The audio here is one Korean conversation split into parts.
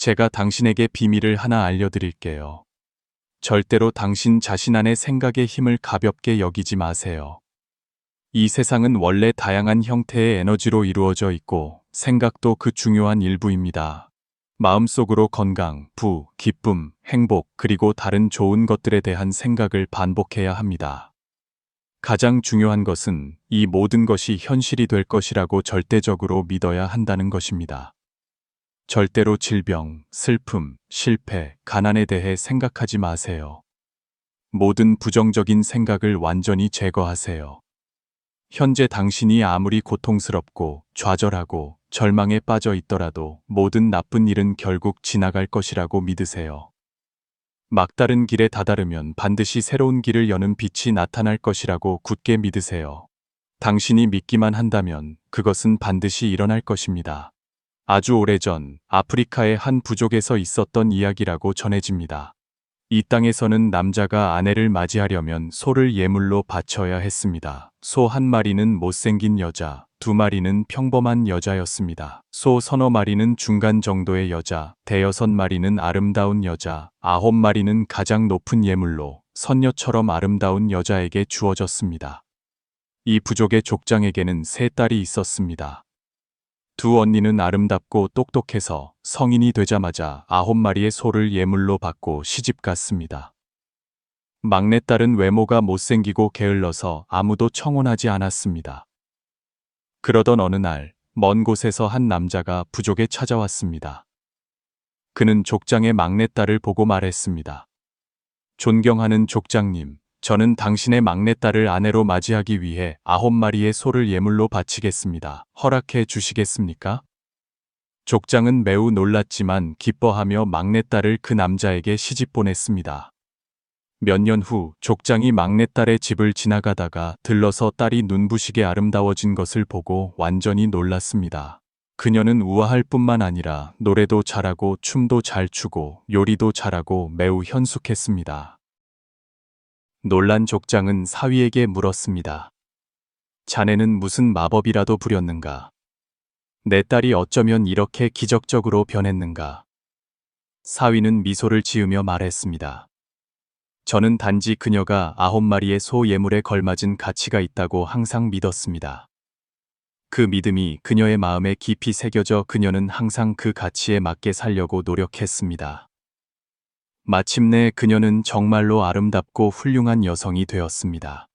제가 당신에게 비밀을 하나 알려드릴게요. 절대로 당신 자신 안의 생각의 힘을 가볍게 여기지 마세요. 이 세상은 원래 다양한 형태의 에너지로 이루어져 있고 생각도 그 중요한 일부입니다. 마음속으로 건강, 부, 기쁨, 행복, 그리고 다른 좋은 것들에 대한 생각을 반복해야 합니다. 가장 중요한 것은 이 모든 것이 현실이 될 것이라고 절대적으로 믿어야 한다는 것입니다. 절대로 질병, 슬픔, 실패, 가난에 대해 생각하지 마세요. 모든 부정적인 생각을 완전히 제거하세요. 현재 당신이 아무리 고통스럽고 좌절하고 절망에 빠져 있더라도 모든 나쁜 일은 결국 지나갈 것이라고 믿으세요. 막다른 길에 다다르면 반드시 새로운 길을 여는 빛이 나타날 것이라고 굳게 믿으세요. 당신이 믿기만 한다면 그것은 반드시 일어날 것입니다. 아주 오래전 아프리카의 한 부족에서 있었던 이야기라고 전해집니다. 이 땅에서는 남자가 아내를 맞이하려면 소를 예물로 바쳐야 했습니다. 소 한 마리는 못생긴 여자, 두 마리는 평범한 여자였습니다. 소 서너 마리는 중간 정도의 여자, 대여섯 마리는 아름다운 여자, 아홉 마리는 가장 높은 예물로 선녀처럼 아름다운 여자에게 주어졌습니다. 이 부족의 족장에게는 세 딸이 있었습니다. 두 언니는 아름답고 똑똑해서 성인이 되자마자 아홉 마리의 소를 예물로 받고 시집 갔습니다. 막내딸은 외모가 못생기고 게을러서 아무도 청혼하지 않았습니다. 그러던 어느 날, 먼 곳에서 한 남자가 부족에 찾아왔습니다. 그는 족장의 막내딸을 보고 말했습니다. 존경하는 족장님, 저는 당신의 막내딸을 아내로 맞이하기 위해 아홉 마리의 소를 예물로 바치겠습니다. 허락해 주시겠습니까? 족장은 매우 놀랐지만 기뻐하며 막내딸을 그 남자에게 시집 보냈습니다. 몇 년 후 족장이 막내딸의 집을 지나가다가 들러서 딸이 눈부시게 아름다워진 것을 보고 완전히 놀랐습니다. 그녀는 우아할 뿐만 아니라 노래도 잘하고 춤도 잘 추고 요리도 잘하고 매우 현숙했습니다. 놀란 족장은 사위에게 물었습니다. 자네는 무슨 마법이라도 부렸는가? 내 딸이 어쩌면 이렇게 기적적으로 변했는가? 사위는 미소를 지으며 말했습니다. 저는 단지 그녀가 아홉 마리의 소 예물에 걸맞은 가치가 있다고 항상 믿었습니다. 그 믿음이 그녀의 마음에 깊이 새겨져 그녀는 항상 그 가치에 맞게 살려고 노력했습니다. 마침내 그녀는 정말로 아름답고 훌륭한 여성이 되었습니다.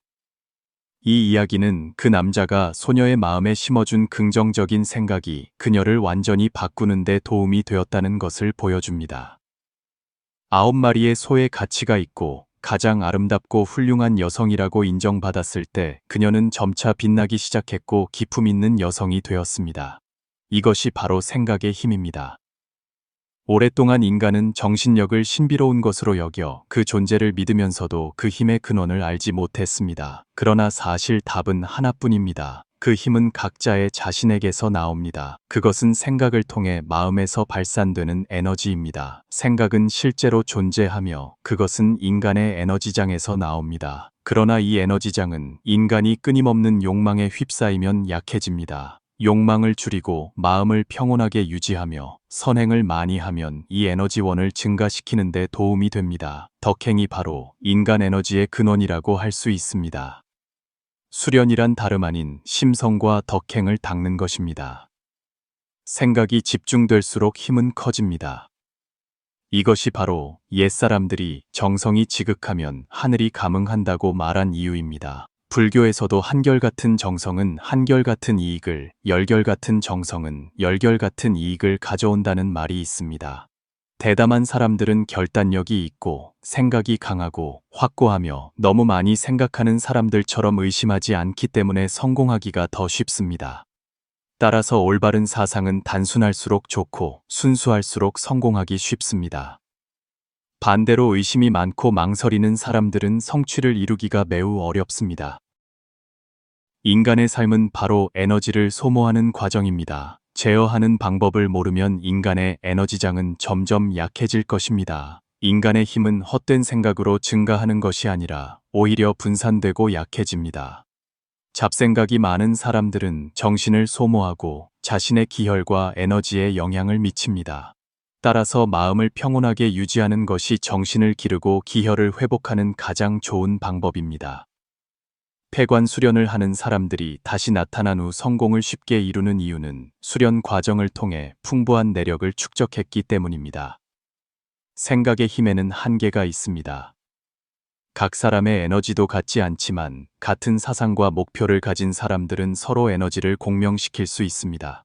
이 이야기는 그 남자가 소녀의 마음에 심어준 긍정적인 생각이 그녀를 완전히 바꾸는 데 도움이 되었다는 것을 보여줍니다. 아홉 마리의 소의 가치가 있고 가장 아름답고 훌륭한 여성이라고 인정받았을 때 그녀는 점차 빛나기 시작했고 기품 있는 여성이 되었습니다. 이것이 바로 생각의 힘입니다. 오랫동안 인간은 정신력을 신비로운 것으로 여겨 그 존재를 믿으면서도 그 힘의 근원을 알지 못했습니다. 그러나 사실 답은 하나뿐입니다. 그 힘은 각자의 자신에게서 나옵니다. 그것은 생각을 통해 마음에서 발산되는 에너지입니다. 생각은 실제로 존재하며 그것은 인간의 에너지장에서 나옵니다. 그러나 이 에너지장은 인간이 끊임없는 욕망에 휩싸이면 약해집니다. 욕망을 줄이고 마음을 평온하게 유지하며 선행을 많이 하면 이 에너지원을 증가시키는 데 도움이 됩니다. 덕행이 바로 인간 에너지의 근원이라고 할 수 있습니다. 수련이란 다름 아닌 심성과 덕행을 닦는 것입니다. 생각이 집중될수록 힘은 커집니다. 이것이 바로 옛사람들이 정성이 지극하면 하늘이 감응한다고 말한 이유입니다. 불교에서도 한결같은 정성은 한결같은 이익을, 열결같은 정성은 열결같은 이익을 가져온다는 말이 있습니다. 대담한 사람들은 결단력이 있고 생각이 강하고 확고하며 너무 많이 생각하는 사람들처럼 의심하지 않기 때문에 성공하기가 더 쉽습니다. 따라서 올바른 사상은 단순할수록 좋고 순수할수록 성공하기 쉽습니다. 반대로 의심이 많고 망설이는 사람들은 성취를 이루기가 매우 어렵습니다. 인간의 삶은 바로 에너지를 소모하는 과정입니다. 제어하는 방법을 모르면 인간의 에너지장은 점점 약해질 것입니다. 인간의 힘은 헛된 생각으로 증가하는 것이 아니라 오히려 분산되고 약해집니다. 잡생각이 많은 사람들은 정신을 소모하고 자신의 기혈과 에너지에 영향을 미칩니다. 따라서 마음을 평온하게 유지하는 것이 정신을 기르고 기혈을 회복하는 가장 좋은 방법입니다. 폐관 수련을 하는 사람들이 다시 나타난 후 성공을 쉽게 이루는 이유는 수련 과정을 통해 풍부한 내력을 축적했기 때문입니다. 생각의 힘에는 한계가 있습니다. 각 사람의 에너지도 같지 않지만 같은 사상과 목표를 가진 사람들은 서로 에너지를 공명시킬 수 있습니다.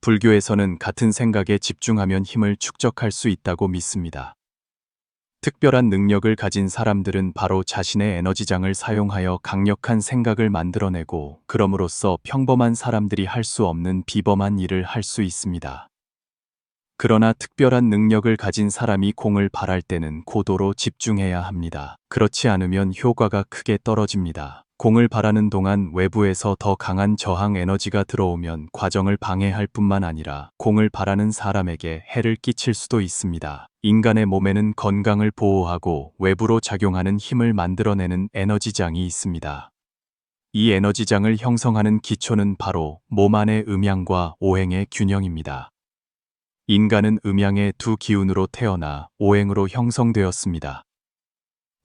불교에서는 같은 생각에 집중하면 힘을 축적할 수 있다고 믿습니다. 특별한 능력을 가진 사람들은 바로 자신의 에너지장을 사용하여 강력한 생각을 만들어내고 그럼으로써 평범한 사람들이 할 수 없는 비범한 일을 할 수 있습니다. 그러나 특별한 능력을 가진 사람이 공을 발할 때는 고도로 집중해야 합니다. 그렇지 않으면 효과가 크게 떨어집니다. 공을 바라는 동안 외부에서 더 강한 저항 에너지가 들어오면 과정을 방해할 뿐만 아니라 공을 바라는 사람에게 해를 끼칠 수도 있습니다. 인간의 몸에는 건강을 보호하고 외부로 작용하는 힘을 만들어내는 에너지장이 있습니다. 이 에너지장을 형성하는 기초는 바로 몸 안의 음양과 오행의 균형입니다. 인간은 음양의 두 기운으로 태어나 오행으로 형성되었습니다.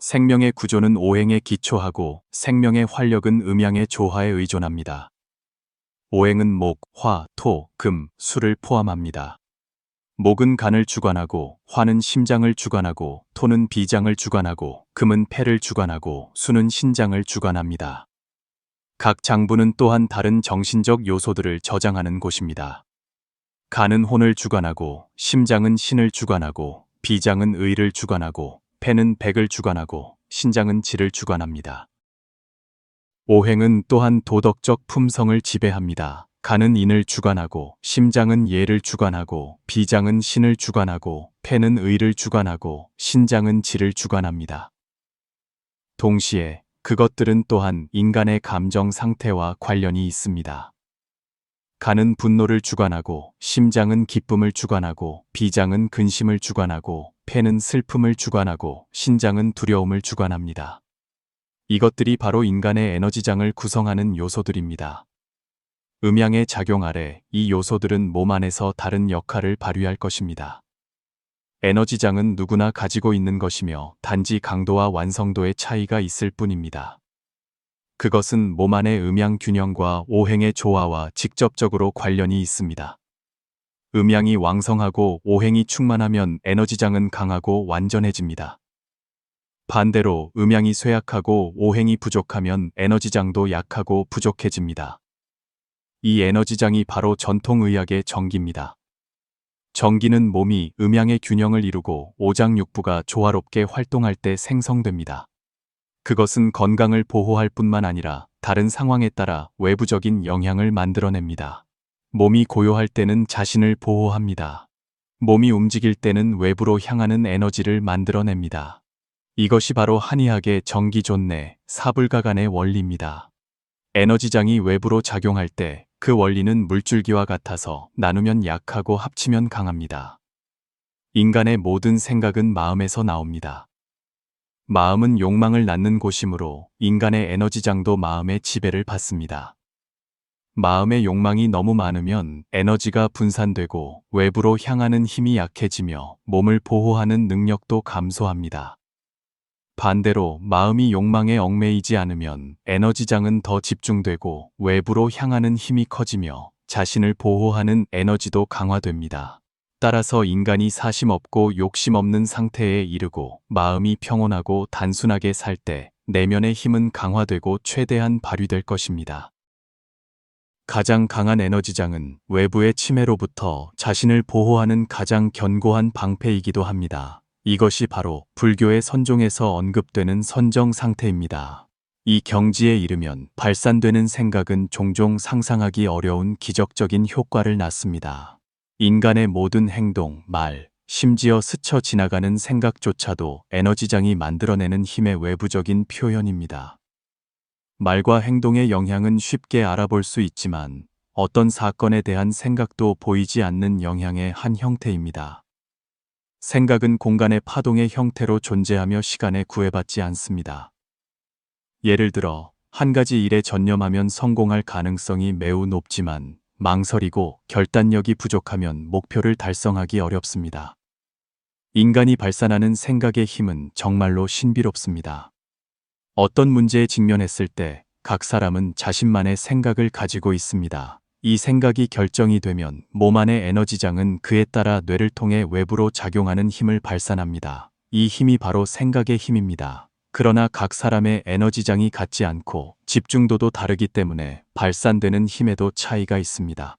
생명의 구조는 오행에 기초하고 생명의 활력은 음양의 조화에 의존합니다. 오행은 목, 화, 토, 금, 수를 포함합니다. 목은 간을 주관하고 화는 심장을 주관하고 토는 비장을 주관하고 금은 폐를 주관하고 수는 신장을 주관합니다. 각 장부는 또한 다른 정신적 요소들을 저장하는 곳입니다. 간은 혼을 주관하고 심장은 신을 주관하고 비장은 의를 주관하고 폐는 백을 주관하고 신장은 질을 주관합니다. 오행은 또한 도덕적 품성을 지배합니다. 간은 인을 주관하고 심장은 예를 주관하고 비장은 신을 주관하고 폐는 의를 주관하고 신장은 질을 주관합니다. 동시에 그것들은 또한 인간의 감정 상태와 관련이 있습니다. 간은 분노를 주관하고 심장은 기쁨을 주관하고 비장은 근심을 주관하고 폐는 슬픔을 주관하고 신장은 두려움을 주관합니다. 이것들이 바로 인간의 에너지장을 구성하는 요소들입니다. 음양의 작용 아래 이 요소들은 몸 안에서 다른 역할을 발휘할 것입니다. 에너지장은 누구나 가지고 있는 것이며 단지 강도와 완성도의 차이가 있을 뿐입니다. 그것은 몸 안의 음양 균형과 오행의 조화와 직접적으로 관련이 있습니다. 음양이 왕성하고 오행이 충만하면 에너지장은 강하고 완전해집니다. 반대로 음양이 쇠약하고 오행이 부족하면 에너지장도 약하고 부족해집니다. 이 에너지장이 바로 전통의학의 정기입니다. 정기는 몸이 음양의 균형을 이루고 오장육부가 조화롭게 활동할 때 생성됩니다. 그것은 건강을 보호할 뿐만 아니라 다른 상황에 따라 외부적인 영향을 만들어냅니다. 몸이 고요할 때는 자신을 보호합니다. 몸이 움직일 때는 외부로 향하는 에너지를 만들어냅니다. 이것이 바로 한의학의 정기존내, 사불가간의 원리입니다. 에너지장이 외부로 작용할 때 그 원리는 물줄기와 같아서 나누면 약하고 합치면 강합니다. 인간의 모든 생각은 마음에서 나옵니다. 마음은 욕망을 낳는 곳이므로 인간의 에너지장도 마음의 지배를 받습니다. 마음의 욕망이 너무 많으면 에너지가 분산되고 외부로 향하는 힘이 약해지며 몸을 보호하는 능력도 감소합니다. 반대로 마음이 욕망에 얽매이지 않으면 에너지장은 더 집중되고 외부로 향하는 힘이 커지며 자신을 보호하는 에너지도 강화됩니다. 따라서 인간이 사심 없고 욕심 없는 상태에 이르고 마음이 평온하고 단순하게 살 때 내면의 힘은 강화되고 최대한 발휘될 것입니다. 가장 강한 에너지장은 외부의 침해로부터 자신을 보호하는 가장 견고한 방패이기도 합니다. 이것이 바로 불교의 선종에서 언급되는 선정 상태입니다. 이 경지에 이르면 발산되는 생각은 종종 상상하기 어려운 기적적인 효과를 낳습니다. 인간의 모든 행동, 말, 심지어 스쳐 지나가는 생각조차도 에너지장이 만들어내는 힘의 외부적인 표현입니다. 말과 행동의 영향은 쉽게 알아볼 수 있지만 어떤 사건에 대한 생각도 보이지 않는 영향의 한 형태입니다. 생각은 공간의 파동의 형태로 존재하며 시간에 구애받지 않습니다. 예를 들어, 한 가지 일에 전념하면 성공할 가능성이 매우 높지만 망설이고 결단력이 부족하면 목표를 달성하기 어렵습니다. 인간이 발산하는 생각의 힘은 정말로 신비롭습니다. 어떤 문제에 직면했을 때 각 사람은 자신만의 생각을 가지고 있습니다. 이 생각이 결정이 되면 몸 안의 에너지장은 그에 따라 뇌를 통해 외부로 작용하는 힘을 발산합니다. 이 힘이 바로 생각의 힘입니다. 그러나 각 사람의 에너지장이 같지 않고 집중도도 다르기 때문에 발산되는 힘에도 차이가 있습니다.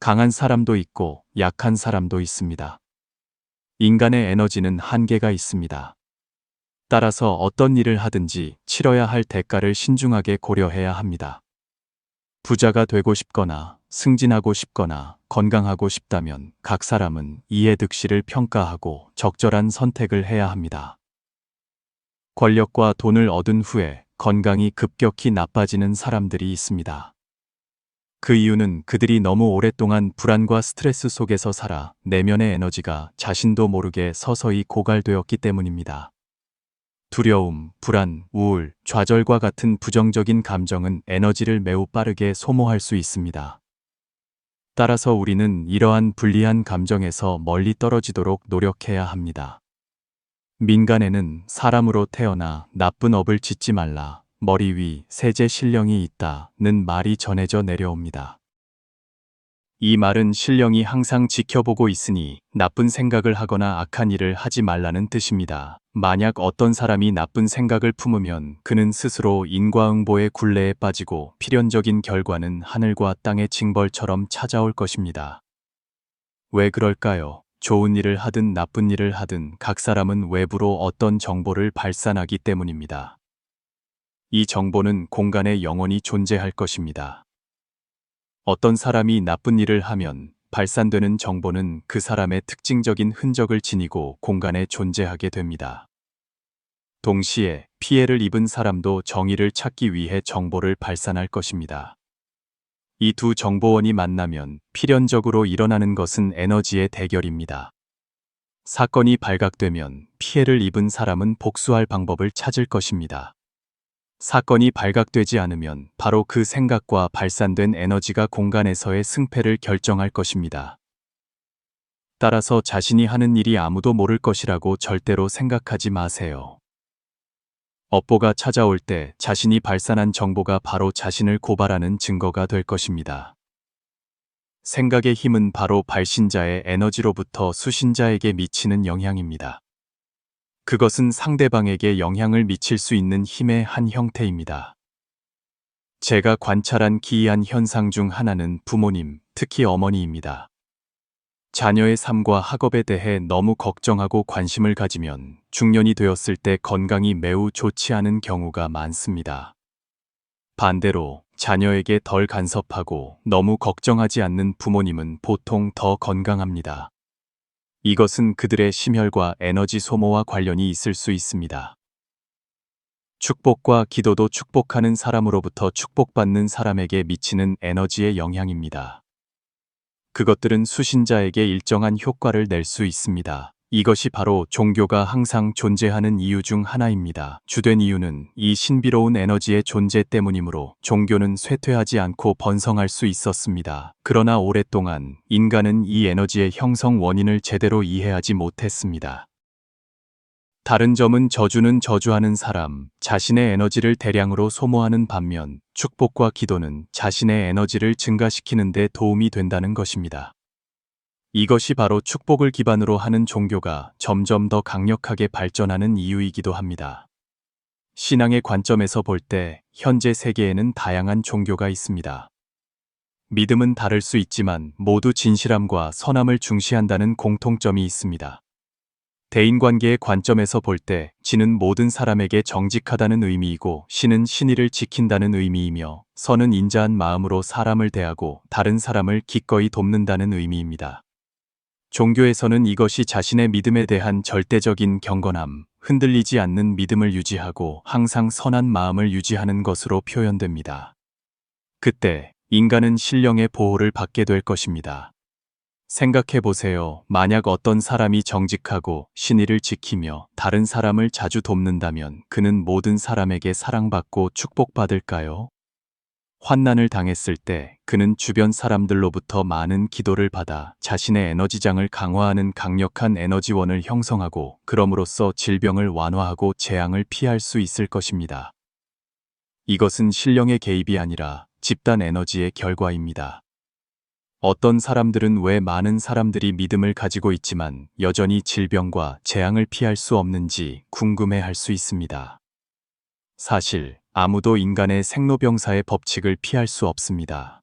강한 사람도 있고 약한 사람도 있습니다. 인간의 에너지는 한계가 있습니다. 따라서 어떤 일을 하든지 치러야 할 대가를 신중하게 고려해야 합니다. 부자가 되고 싶거나 승진하고 싶거나 건강하고 싶다면 각 사람은 이해 득실을 평가하고 적절한 선택을 해야 합니다. 권력과 돈을 얻은 후에 건강이 급격히 나빠지는 사람들이 있습니다. 그 이유는 그들이 너무 오랫동안 불안과 스트레스 속에서 살아 내면의 에너지가 자신도 모르게 서서히 고갈되었기 때문입니다. 두려움, 불안, 우울, 좌절과 같은 부정적인 감정은 에너지를 매우 빠르게 소모할 수 있습니다. 따라서 우리는 이러한 불리한 감정에서 멀리 떨어지도록 노력해야 합니다. 민간에는 사람으로 태어나 나쁜 업을 짓지 말라. 머리 위 세제 신령이 있다는 말이 전해져 내려옵니다. 이 말은 신령이 항상 지켜보고 있으니 나쁜 생각을 하거나 악한 일을 하지 말라는 뜻입니다. 만약 어떤 사람이 나쁜 생각을 품으면 그는 스스로 인과응보의 굴레에 빠지고 필연적인 결과는 하늘과 땅의 징벌처럼 찾아올 것입니다. 왜 그럴까요? 좋은 일을 하든 나쁜 일을 하든 각 사람은 외부로 어떤 정보를 발산하기 때문입니다. 이 정보는 공간에 영원히 존재할 것입니다. 어떤 사람이 나쁜 일을 하면 발산되는 정보는 그 사람의 특징적인 흔적을 지니고 공간에 존재하게 됩니다. 동시에 피해를 입은 사람도 정의를 찾기 위해 정보를 발산할 것입니다. 이 두 정보원이 만나면 필연적으로 일어나는 것은 에너지의 대결입니다. 사건이 발각되면 피해를 입은 사람은 복수할 방법을 찾을 것입니다. 사건이 발각되지 않으면 바로 그 생각과 발산된 에너지가 공간에서의 승패를 결정할 것입니다. 따라서 자신이 하는 일이 아무도 모를 것이라고 절대로 생각하지 마세요. 업보가 찾아올 때 자신이 발산한 정보가 바로 자신을 고발하는 증거가 될 것입니다. 생각의 힘은 바로 발신자의 에너지로부터 수신자에게 미치는 영향입니다. 그것은 상대방에게 영향을 미칠 수 있는 힘의 한 형태입니다. 제가 관찰한 기이한 현상 중 하나는 부모님, 특히 어머니입니다. 자녀의 삶과 학업에 대해 너무 걱정하고 관심을 가지면 중년이 되었을 때 건강이 매우 좋지 않은 경우가 많습니다. 반대로 자녀에게 덜 간섭하고 너무 걱정하지 않는 부모님은 보통 더 건강합니다. 이것은 그들의 심혈과 에너지 소모와 관련이 있을 수 있습니다. 축복과 기도도 축복하는 사람으로부터 축복받는 사람에게 미치는 에너지의 영향입니다. 그것들은 수신자에게 일정한 효과를 낼 수 있습니다. 이것이 바로 종교가 항상 존재하는 이유 중 하나입니다. 주된 이유는 이 신비로운 에너지의 존재 때문이므로 종교는 쇠퇴하지 않고 번성할 수 있었습니다. 그러나 오랫동안 인간은 이 에너지의 형성 원인을 제대로 이해하지 못했습니다. 다른 점은 저주는 저주하는 사람, 자신의 에너지를 대량으로 소모하는 반면 축복과 기도는 자신의 에너지를 증가시키는 데 도움이 된다는 것입니다. 이것이 바로 축복을 기반으로 하는 종교가 점점 더 강력하게 발전하는 이유이기도 합니다. 신앙의 관점에서 볼 때 현재 세계에는 다양한 종교가 있습니다. 믿음은 다를 수 있지만 모두 진실함과 선함을 중시한다는 공통점이 있습니다. 대인관계의 관점에서 볼 때 진은 모든 사람에게 정직하다는 의미이고 신은 신의를 지킨다는 의미이며 선은 인자한 마음으로 사람을 대하고 다른 사람을 기꺼이 돕는다는 의미입니다. 종교에서는 이것이 자신의 믿음에 대한 절대적인 경건함, 흔들리지 않는 믿음을 유지하고 항상 선한 마음을 유지하는 것으로 표현됩니다. 그때 인간은 신령의 보호를 받게 될 것입니다. 생각해 보세요. 만약 어떤 사람이 정직하고 신의를 지키며 다른 사람을 자주 돕는다면 그는 모든 사람에게 사랑받고 축복받을까요? 환난을 당했을 때 그는 주변 사람들로부터 많은 기도를 받아 자신의 에너지장을 강화하는 강력한 에너지원을 형성하고 그럼으로써 질병을 완화하고 재앙을 피할 수 있을 것입니다. 이것은 신령의 개입이 아니라 집단 에너지의 결과입니다. 어떤 사람들은 왜 많은 사람들이 믿음을 가지고 있지만 여전히 질병과 재앙을 피할 수 없는지 궁금해 할 수 있습니다. 사실 아무도 인간의 생로병사의 법칙을 피할 수 없습니다.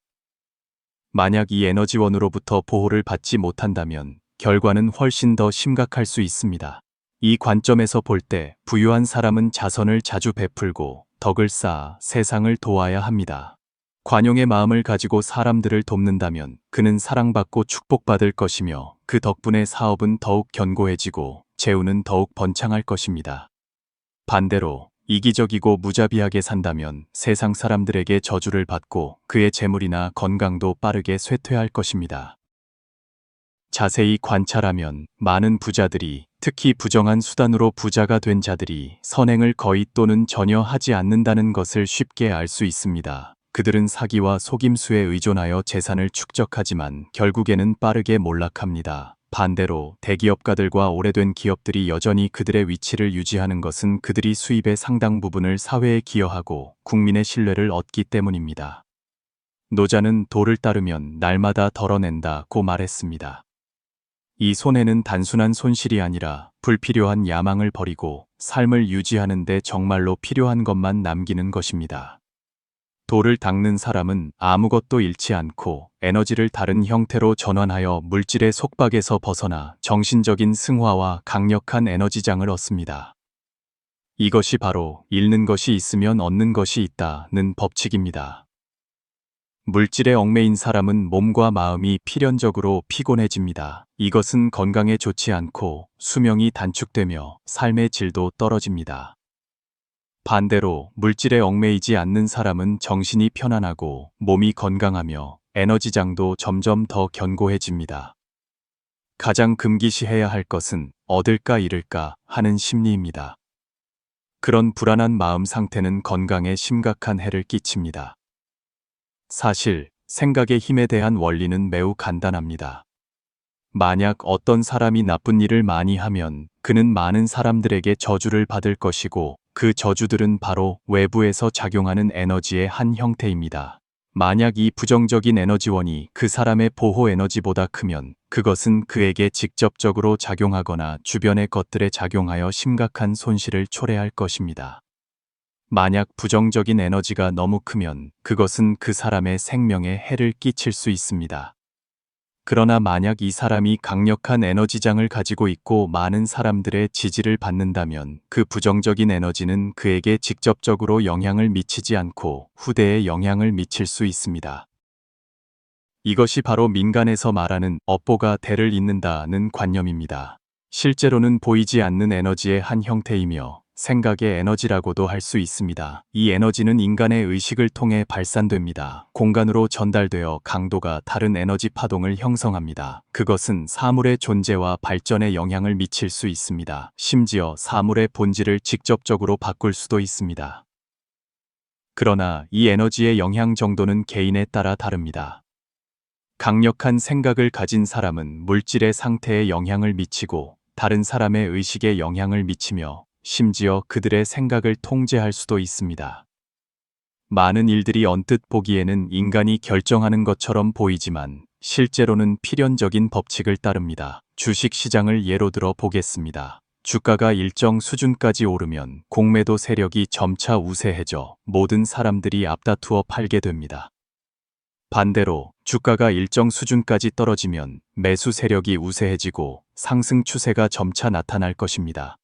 만약 이 에너지원으로부터 보호를 받지 못한다면 결과는 훨씬 더 심각할 수 있습니다. 이 관점에서 볼 때 부유한 사람은 자선을 자주 베풀고 덕을 쌓아 세상을 도와야 합니다. 관용의 마음을 가지고 사람들을 돕는다면 그는 사랑받고 축복받을 것이며 그 덕분에 사업은 더욱 견고해지고 재우는 더욱 번창할 것입니다. 반대로 이기적이고 무자비하게 산다면 세상 사람들에게 저주를 받고 그의 재물이나 건강도 빠르게 쇠퇴할 것입니다. 자세히 관찰하면 많은 부자들이 특히 부정한 수단으로 부자가 된 자들이 선행을 거의 또는 전혀 하지 않는다는 것을 쉽게 알 수 있습니다. 그들은 사기와 속임수에 의존하여 재산을 축적하지만 결국에는 빠르게 몰락합니다. 반대로 대기업가들과 오래된 기업들이 여전히 그들의 위치를 유지하는 것은 그들이 수입의 상당 부분을 사회에 기여하고 국민의 신뢰를 얻기 때문입니다. 노자는 도를 따르면 날마다 덜어낸다고 말했습니다. 이 손해는 단순한 손실이 아니라 불필요한 야망을 버리고 삶을 유지하는 데 정말로 필요한 것만 남기는 것입니다. 돌을 닦는 사람은 아무것도 잃지 않고 에너지를 다른 형태로 전환하여 물질의 속박에서 벗어나 정신적인 승화와 강력한 에너지장을 얻습니다. 이것이 바로 잃는 것이 있으면 얻는 것이 있다는 법칙입니다. 물질에 얽매인 사람은 몸과 마음이 필연적으로 피곤해집니다. 이것은 건강에 좋지 않고 수명이 단축되며 삶의 질도 떨어집니다. 반대로 물질에 얽매이지 않는 사람은 정신이 편안하고 몸이 건강하며 에너지장도 점점 더 견고해집니다. 가장 금기시해야 할 것은 얻을까 잃을까 하는 심리입니다. 그런 불안한 마음 상태는 건강에 심각한 해를 끼칩니다. 사실 생각의 힘에 대한 원리는 매우 간단합니다. 만약 어떤 사람이 나쁜 일을 많이 하면 그는 많은 사람들에게 저주를 받을 것이고 그 저주들은 바로 외부에서 작용하는 에너지의 한 형태입니다. 만약 이 부정적인 에너지원이 그 사람의 보호 에너지보다 크면 그것은 그에게 직접적으로 작용하거나 주변의 것들에 작용하여 심각한 손실을 초래할 것입니다. 만약 부정적인 에너지가 너무 크면 그것은 그 사람의 생명에 해를 끼칠 수 있습니다. 그러나 만약 이 사람이 강력한 에너지장을 가지고 있고 많은 사람들의 지지를 받는다면 그 부정적인 에너지는 그에게 직접적으로 영향을 미치지 않고 후대에 영향을 미칠 수 있습니다. 이것이 바로 민간에서 말하는 업보가 대를 잇는다는 관념입니다. 실제로는 보이지 않는 에너지의 한 형태이며 생각의 에너지라고도 할 수 있습니다. 이 에너지는 인간의 의식을 통해 발산됩니다. 공간으로 전달되어 강도가 다른 에너지 파동을 형성합니다. 그것은 사물의 존재와 발전에 영향을 미칠 수 있습니다. 심지어 사물의 본질을 직접적으로 바꿀 수도 있습니다. 그러나 이 에너지의 영향 정도는 개인에 따라 다릅니다. 강력한 생각을 가진 사람은 물질의 상태에 영향을 미치고 다른 사람의 의식에 영향을 미치며 심지어 그들의 생각을 통제할 수도 있습니다. 많은 일들이 언뜻 보기에는 인간이 결정하는 것처럼 보이지만 실제로는 필연적인 법칙을 따릅니다. 주식 시장을 예로 들어 보겠습니다. 주가가 일정 수준까지 오르면 공매도 세력이 점차 우세해져 모든 사람들이 앞다투어 팔게 됩니다. 반대로 주가가 일정 수준까지 떨어지면 매수 세력이 우세해지고 상승 추세가 점차 나타날 것입니다.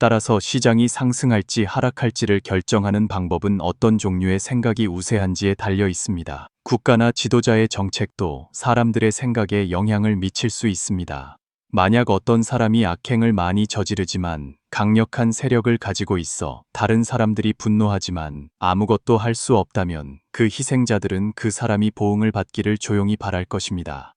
따라서 시장이 상승할지 하락할지를 결정하는 방법은 어떤 종류의 생각이 우세한지에 달려 있습니다. 국가나 지도자의 정책도 사람들의 생각에 영향을 미칠 수 있습니다. 만약 어떤 사람이 악행을 많이 저지르지만 강력한 세력을 가지고 있어 다른 사람들이 분노하지만 아무것도 할 수 없다면 그 희생자들은 그 사람이 보응을 받기를 조용히 바랄 것입니다.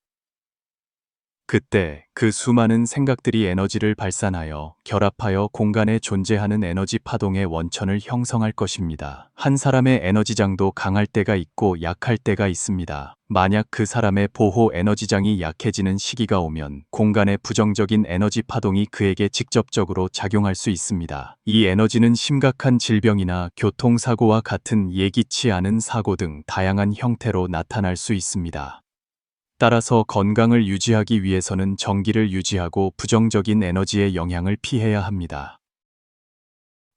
그때 그 수많은 생각들이 에너지를 발산하여 결합하여 공간에 존재하는 에너지 파동의 원천을 형성할 것입니다. 한 사람의 에너지장도 강할 때가 있고 약할 때가 있습니다. 만약 그 사람의 보호 에너지장이 약해지는 시기가 오면 공간의 부정적인 에너지 파동이 그에게 직접적으로 작용할 수 있습니다. 이 에너지는 심각한 질병이나 교통사고와 같은 예기치 않은 사고 등 다양한 형태로 나타날 수 있습니다. 따라서 건강을 유지하기 위해서는 정기를 유지하고 부정적인 에너지의 영향을 피해야 합니다.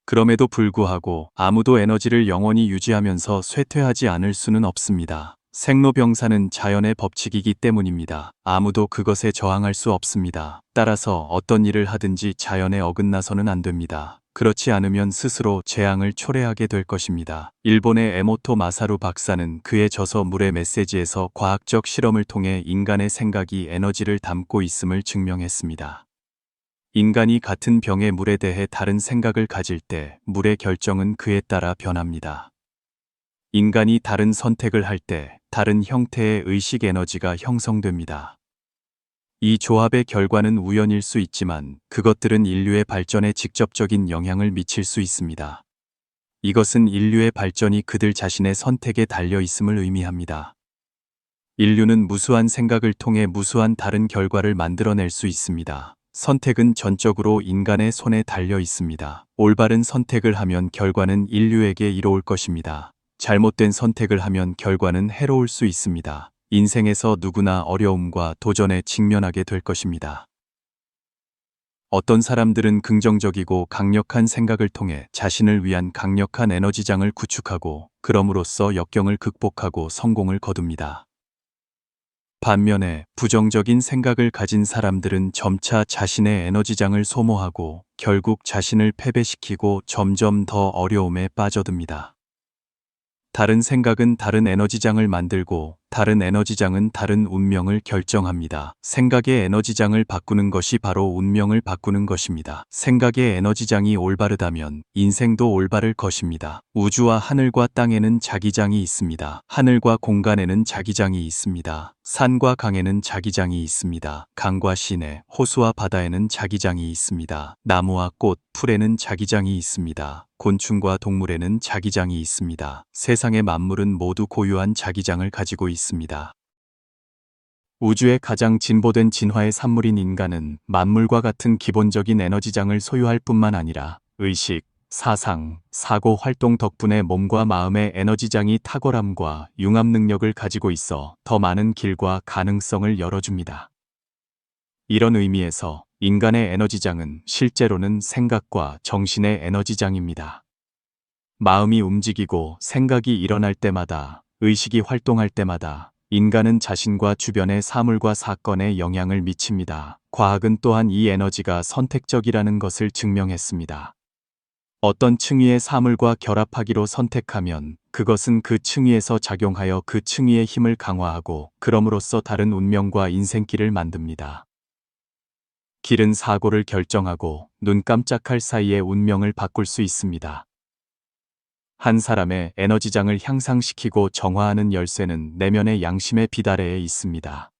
그럼에도 불구하고 아무도 에너지를 영원히 유지하면서 쇠퇴하지 않을 수는 없습니다. 생로병사는 자연의 법칙이기 때문입니다. 아무도 그것에 저항할 수 없습니다. 따라서 어떤 일을 하든지 자연에 어긋나서는 안 됩니다. 그렇지 않으면 스스로 재앙을 초래하게 될 것입니다. 일본의 에모토 마사루 박사는 그의 저서 물의 메시지에서 과학적 실험을 통해 인간의 생각이 에너지를 담고 있음을 증명했습니다. 인간이 같은 병의 물에 대해 다른 생각을 가질 때 물의 결정은 그에 따라 변합니다. 인간이 다른 선택을 할 때 다른 형태의 의식 에너지가 형성됩니다. 이 조합의 결과는 우연일 수 있지만 그것들은 인류의 발전에 직접적인 영향을 미칠 수 있습니다. 이것은 인류의 발전이 그들 자신의 선택에 달려 있음을 의미합니다. 인류는 무수한 생각을 통해 무수한 다른 결과를 만들어낼 수 있습니다. 선택은 전적으로 인간의 손에 달려 있습니다. 올바른 선택을 하면 결과는 인류에게 이로울 것입니다. 잘못된 선택을 하면 결과는 해로울 수 있습니다. 인생에서 누구나 어려움과 도전에 직면하게 될 것입니다. 어떤 사람들은 긍정적이고 강력한 생각을 통해 자신을 위한 강력한 에너지장을 구축하고 그럼으로써 역경을 극복하고 성공을 거둡니다. 반면에 부정적인 생각을 가진 사람들은 점차 자신의 에너지장을 소모하고 결국 자신을 패배시키고 점점 더 어려움에 빠져듭니다. 다른 생각은 다른 에너지장을 만들고 다른 에너지장은 다른 운명을 결정합니다. 생각의 에너지장을 바꾸는 것이 바로 운명을 바꾸는 것입니다. 생각의 에너지장이 올바르다면 인생도 올바를 것입니다. 우주와 하늘과 땅에는 자기장이 있습니다. 하늘과 공간에는 자기장이 있습니다. 산과 강에는 자기장이 있습니다. 강과 시내, 호수와 바다에는 자기장이 있습니다. 나무와 꽃, 풀에는 자기장이 있습니다. 곤충과 동물에는 자기장이 있습니다. 세상의 만물은 모두 고유한 자기장을 가지고 있습니다. 우주의 가장 진보된 진화의 산물인 인간은 만물과 같은 기본적인 에너지장을 소유할 뿐만 아니라 의식, 사상, 사고 활동 덕분에 몸과 마음의 에너지장이 탁월함과 융합 능력을 가지고 있어 더 많은 길과 가능성을 열어줍니다. 이런 의미에서 인간의 에너지장은 실제로는 생각과 정신의 에너지장입니다. 마음이 움직이고 생각이 일어날 때마다, 의식이 활동할 때마다 인간은 자신과 주변의 사물과 사건에 영향을 미칩니다. 과학은 또한 이 에너지가 선택적이라는 것을 증명했습니다. 어떤 층위의 사물과 결합하기로 선택하면 그것은 그 층위에서 작용하여 그 층위의 힘을 강화하고 그럼으로써 다른 운명과 인생길을 만듭니다. 길은 사고를 결정하고 눈 깜짝할 사이에 운명을 바꿀 수 있습니다. 한 사람의 에너지장을 향상시키고 정화하는 열쇠는 내면의 양심의 비달에에 있습니다.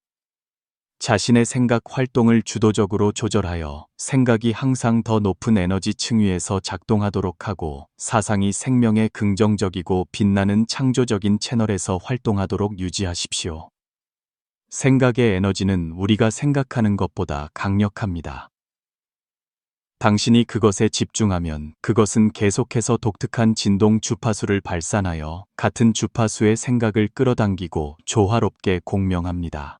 자신의 생각 활동을 주도적으로 조절하여 생각이 항상 더 높은 에너지 층 위에서 작동하도록 하고 사상이 생명의 긍정적이고 빛나는 창조적인 채널에서 활동하도록 유지하십시오. 생각의 에너지는 우리가 생각하는 것보다 강력합니다. 당신이 그것에 집중하면 그것은 계속해서 독특한 진동 주파수를 발산하여 같은 주파수의 생각을 끌어당기고 조화롭게 공명합니다.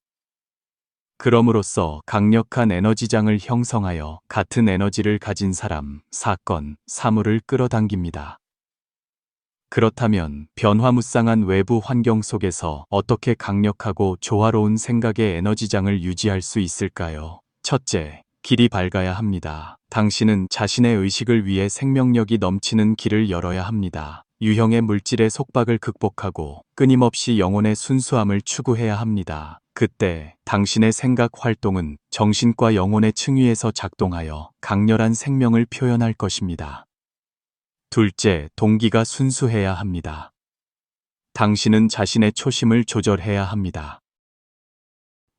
그럼으로써 강력한 에너지장을 형성하여 같은 에너지를 가진 사람, 사건, 사물을 끌어당깁니다. 그렇다면 변화무쌍한 외부 환경 속에서 어떻게 강력하고 조화로운 생각의 에너지장을 유지할 수 있을까요? 첫째, 길이 밝아야 합니다. 당신은 자신의 의식을 위해 생명력이 넘치는 길을 열어야 합니다. 유형의 물질의 속박을 극복하고 끊임없이 영혼의 순수함을 추구해야 합니다. 그때 당신의 생각 활동은 정신과 영혼의 층위에서 작동하여 강렬한 생명을 표현할 것입니다. 둘째, 동기가 순수해야 합니다. 당신은 자신의 초심을 조절해야 합니다.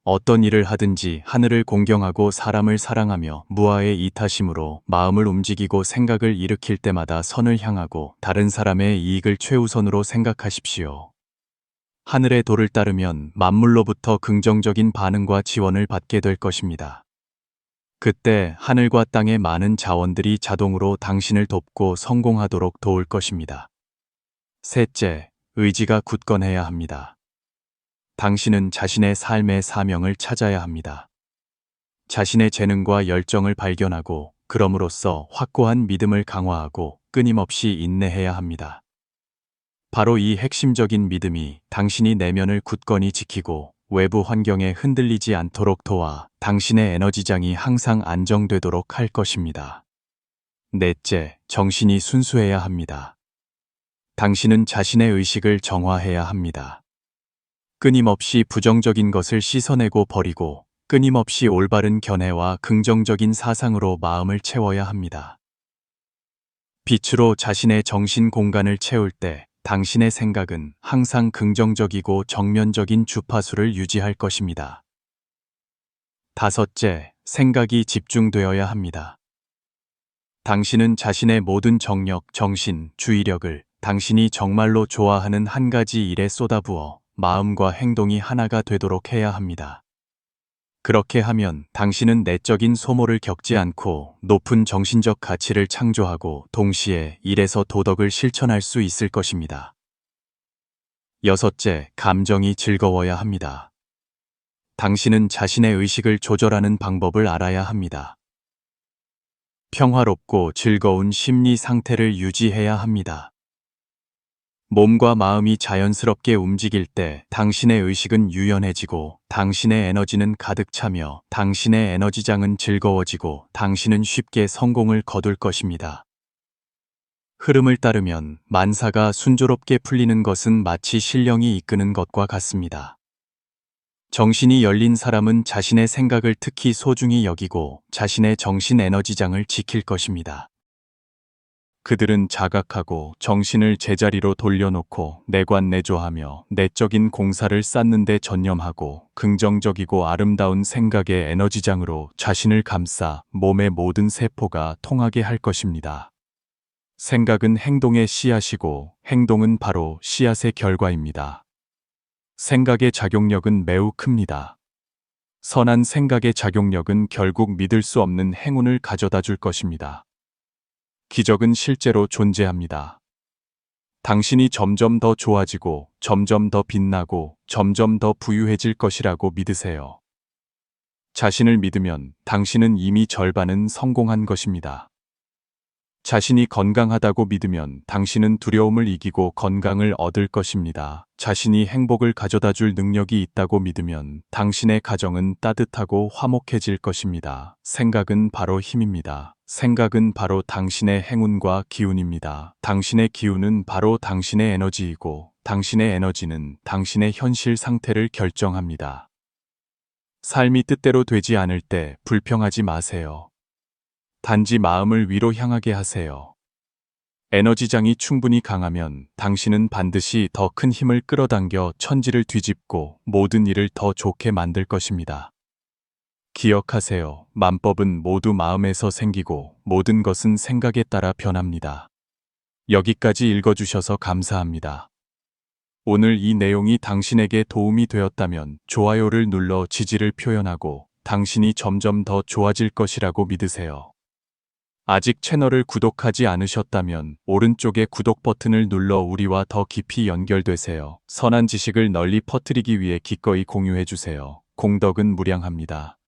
어떤 일을 하든지 하늘을 공경하고 사람을 사랑하며 무아의 이타심으로 마음을 움직이고 생각을 일으킬 때마다 선을 향하고 다른 사람의 이익을 최우선으로 생각하십시오. 하늘의 도를 따르면 만물로부터 긍정적인 반응과 지원을 받게 될 것입니다. 그때 하늘과 땅의 많은 자원들이 자동으로 당신을 돕고 성공하도록 도울 것입니다. 셋째, 의지가 굳건해야 합니다. 당신은 자신의 삶의 사명을 찾아야 합니다. 자신의 재능과 열정을 발견하고 그럼으로써 확고한 믿음을 강화하고 끊임없이 인내해야 합니다. 바로 이 핵심적인 믿음이 당신이 내면을 굳건히 지키고 외부 환경에 흔들리지 않도록 도와 당신의 에너지장이 항상 안정되도록 할 것입니다. 넷째, 정신이 순수해야 합니다. 당신은 자신의 의식을 정화해야 합니다. 끊임없이 부정적인 것을 씻어내고 버리고 끊임없이 올바른 견해와 긍정적인 사상으로 마음을 채워야 합니다. 빛으로 자신의 정신 공간을 채울 때 당신의 생각은 항상 긍정적이고 정면적인 주파수를 유지할 것입니다. 다섯째, 생각이 집중되어야 합니다. 당신은 자신의 모든 정력, 정신, 주의력을 당신이 정말로 좋아하는 한 가지 일에 쏟아부어 마음과 행동이 하나가 되도록 해야 합니다. 그렇게 하면 당신은 내적인 소모를 겪지 않고 높은 정신적 가치를 창조하고 동시에 일에서 도덕을 실천할 수 있을 것입니다. 여섯째, 감정이 즐거워야 합니다. 당신은 자신의 의식을 조절하는 방법을 알아야 합니다. 평화롭고 즐거운 심리 상태를 유지해야 합니다. 몸과 마음이 자연스럽게 움직일 때 당신의 의식은 유연해지고 당신의 에너지는 가득 차며 당신의 에너지장은 즐거워지고 당신은 쉽게 성공을 거둘 것입니다. 흐름을 따르면 만사가 순조롭게 풀리는 것은 마치 신령이 이끄는 것과 같습니다. 정신이 열린 사람은 자신의 생각을 특히 소중히 여기고 자신의 정신 에너지장을 지킬 것입니다. 그들은 자각하고 정신을 제자리로 돌려놓고 내관내조하며 내적인 공사를 쌓는 데 전념하고 긍정적이고 아름다운 생각의 에너지장으로 자신을 감싸 몸의 모든 세포가 통하게 할 것입니다. 생각은 행동의 씨앗이고 행동은 바로 씨앗의 결과입니다. 생각의 작용력은 매우 큽니다. 선한 생각의 작용력은 결국 믿을 수 없는 행운을 가져다 줄 것입니다. 기적은 실제로 존재합니다. 당신이 점점 더 좋아지고 점점 더 빛나고 점점 더 부유해질 것이라고 믿으세요. 자신을 믿으면 당신은 이미 절반은 성공한 것입니다. 자신이 건강하다고 믿으면 당신은 두려움을 이기고 건강을 얻을 것입니다. 자신이 행복을 가져다 줄 능력이 있다고 믿으면 당신의 가정은 따뜻하고 화목해질 것입니다. 생각은 바로 힘입니다. 생각은 바로 당신의 행운과 기운입니다. 당신의 기운은 바로 당신의 에너지이고 당신의 에너지는 당신의 현실 상태를 결정합니다. 삶이 뜻대로 되지 않을 때 불평하지 마세요. 단지 마음을 위로 향하게 하세요. 에너지장이 충분히 강하면 당신은 반드시 더 큰 힘을 끌어당겨 천지를 뒤집고 모든 일을 더 좋게 만들 것입니다. 기억하세요. 만법은 모두 마음에서 생기고 모든 것은 생각에 따라 변합니다. 여기까지 읽어주셔서 감사합니다. 오늘 이 내용이 당신에게 도움이 되었다면 좋아요를 눌러 지지를 표현하고 당신이 점점 더 좋아질 것이라고 믿으세요. 아직 채널을 구독하지 않으셨다면 오른쪽에 구독 버튼을 눌러 우리와 더 깊이 연결되세요. 선한 지식을 널리 퍼뜨리기 위해 기꺼이 공유해주세요. 공덕은 무량합니다.